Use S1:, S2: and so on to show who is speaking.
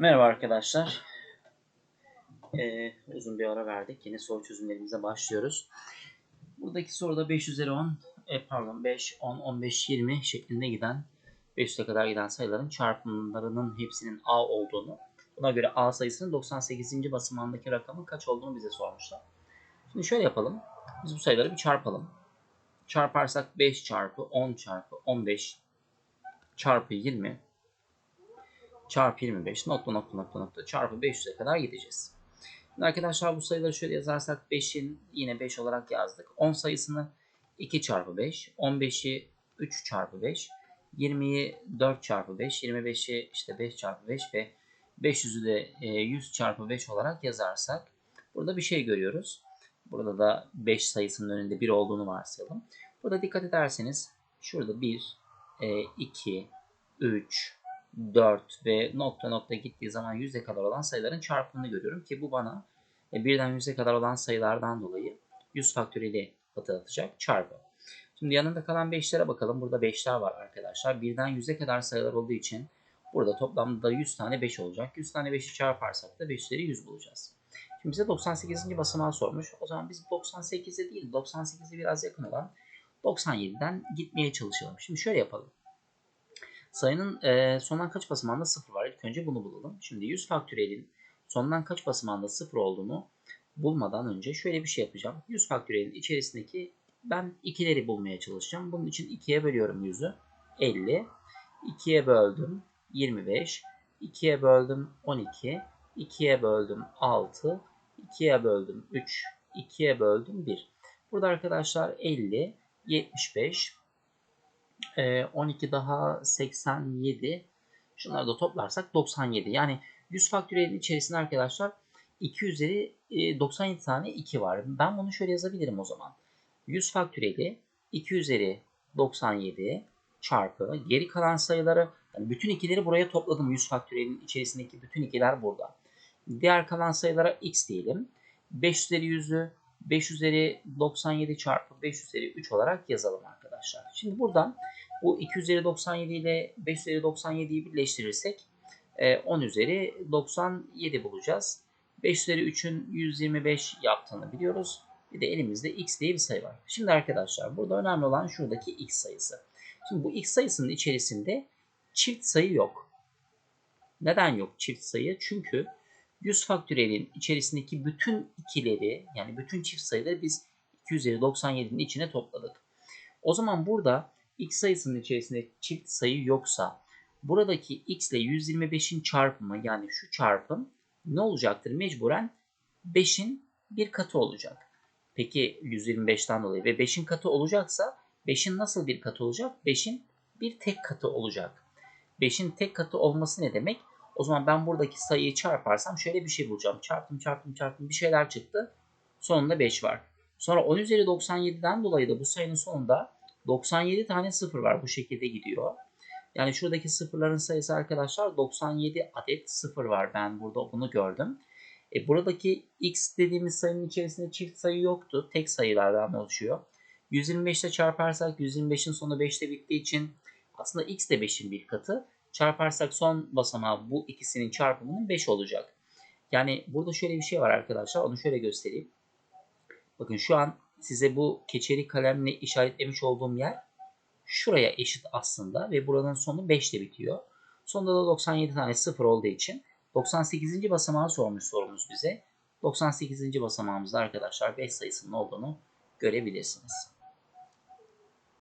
S1: Merhaba arkadaşlar. Ee, uzun bir ara verdik. Yeni soru çözümlerimize başlıyoruz. Buradaki soruda 5 üzeri 10, e, pardon 5, 10, 15, 20 şeklinde giden 500'e kadar giden sayıların çarpımlarının hepsinin A olduğunu, buna göre A sayısının 98. basamağındaki rakamın kaç olduğunu bize sormuşlar. Şimdi şöyle yapalım. Biz bu sayıları bir çarpalım. Çarparsak 5 çarpı 10 çarpı 15 çarpı 20 çarpı 25 nokta nokta nokta nokta çarpı 500'e kadar gideceğiz. Şimdi arkadaşlar bu sayıları şöyle yazarsak 5'in yine 5 olarak yazdık. 10 sayısını 2 çarpı 5, 15'i 3 çarpı 5, 20'yi 4 çarpı 5, 25'i işte 5 çarpı 5 ve 500'ü de 100 çarpı 5 olarak yazarsak burada bir şey görüyoruz. Burada da 5 sayısının önünde 1 olduğunu varsayalım. Burada dikkat ederseniz şurada 1, 2, 3, 4 ve nokta nokta gittiği zaman 100'e kadar olan sayıların çarpımını görüyorum ki bu bana e, birden 100'e kadar olan sayılardan dolayı 100 faktöriyeli hatırlatacak çarpı. Şimdi yanında kalan 5'lere bakalım. Burada 5'ler var arkadaşlar. Birden 100'e kadar sayılar olduğu için burada toplamda 100 tane 5 olacak. 100 tane 5'i çarparsak da 5 üzeri 100 bulacağız. Şimdi bize 98. basamağı sormuş. O zaman biz 98'e değil 98'e biraz yakın olan 97'den gitmeye çalışalım. Şimdi şöyle yapalım. Sayının e, sondan kaç basamağında 0 var? İlk önce bunu bulalım. Şimdi 100 faktöriyelin sondan kaç basamağında 0 olduğunu bulmadan önce şöyle bir şey yapacağım. 100 faktöriyelin içerisindeki ben ikileri bulmaya çalışacağım. Bunun için 2'ye bölüyorum 100'ü. 50. 2'ye böldüm 25. 2'ye böldüm 12. 2'ye böldüm 6. 2'ye böldüm 3. 2'ye böldüm 1. Burada arkadaşlar 50, 75, 12 daha 87. Şunları da toplarsak 97. Yani 100 faktöriyelin içerisinde arkadaşlar 2 üzeri 97 tane 2 var. Ben bunu şöyle yazabilirim o zaman. 100 faktöriyeli 2 üzeri 97 çarpı geri kalan sayıları yani bütün ikileri buraya topladım. 100 faktöriyelin içerisindeki bütün ikiler burada. Diğer kalan sayılara x diyelim. 5 üzeri 100'ü 5 üzeri 97 çarpı 5 üzeri 3 olarak yazalım arkadaşlar. Şimdi buradan bu 2 üzeri 97 ile 5 üzeri 97'yi birleştirirsek 10 e, üzeri 97 bulacağız. 5 üzeri 3'ün 125 yaptığını biliyoruz. Bir de elimizde x diye bir sayı var. Şimdi arkadaşlar burada önemli olan şuradaki x sayısı. Şimdi bu x sayısının içerisinde çift sayı yok. Neden yok çift sayı? Çünkü 100 faktöriyelin içerisindeki bütün ikileri yani bütün çift sayıları biz 2 üzeri 97'nin içine topladık. O zaman burada x sayısının içerisinde çift sayı yoksa buradaki x ile 125'in çarpımı yani şu çarpım ne olacaktır? Mecburen 5'in bir katı olacak. Peki 125'ten dolayı ve 5'in katı olacaksa 5'in nasıl bir katı olacak? 5'in bir tek katı olacak. 5'in tek katı olması ne demek? O zaman ben buradaki sayıyı çarparsam şöyle bir şey bulacağım. Çarptım çarptım çarptım bir şeyler çıktı. Sonunda 5 var. Sonra 10 üzeri 97'den dolayı da bu sayının sonunda 97 tane sıfır var. Bu şekilde gidiyor. Yani şuradaki sıfırların sayısı arkadaşlar 97 adet sıfır var. Ben burada bunu gördüm. E buradaki x dediğimiz sayının içerisinde çift sayı yoktu. Tek sayılardan oluşuyor. 125 ile çarparsak 125'in sonu 5'te bittiği için aslında x de 5'in bir katı. Çarparsak son basamağı bu ikisinin çarpımının 5 olacak. Yani burada şöyle bir şey var arkadaşlar. Onu şöyle göstereyim. Bakın şu an size bu keçeli kalemle işaretlemiş olduğum yer şuraya eşit aslında ve buranın sonu 5 ile bitiyor. Sonunda da 97 tane 0 olduğu için 98. basamağı sormuş sorumuz bize. 98. basamağımızda arkadaşlar 5 sayısının olduğunu görebilirsiniz.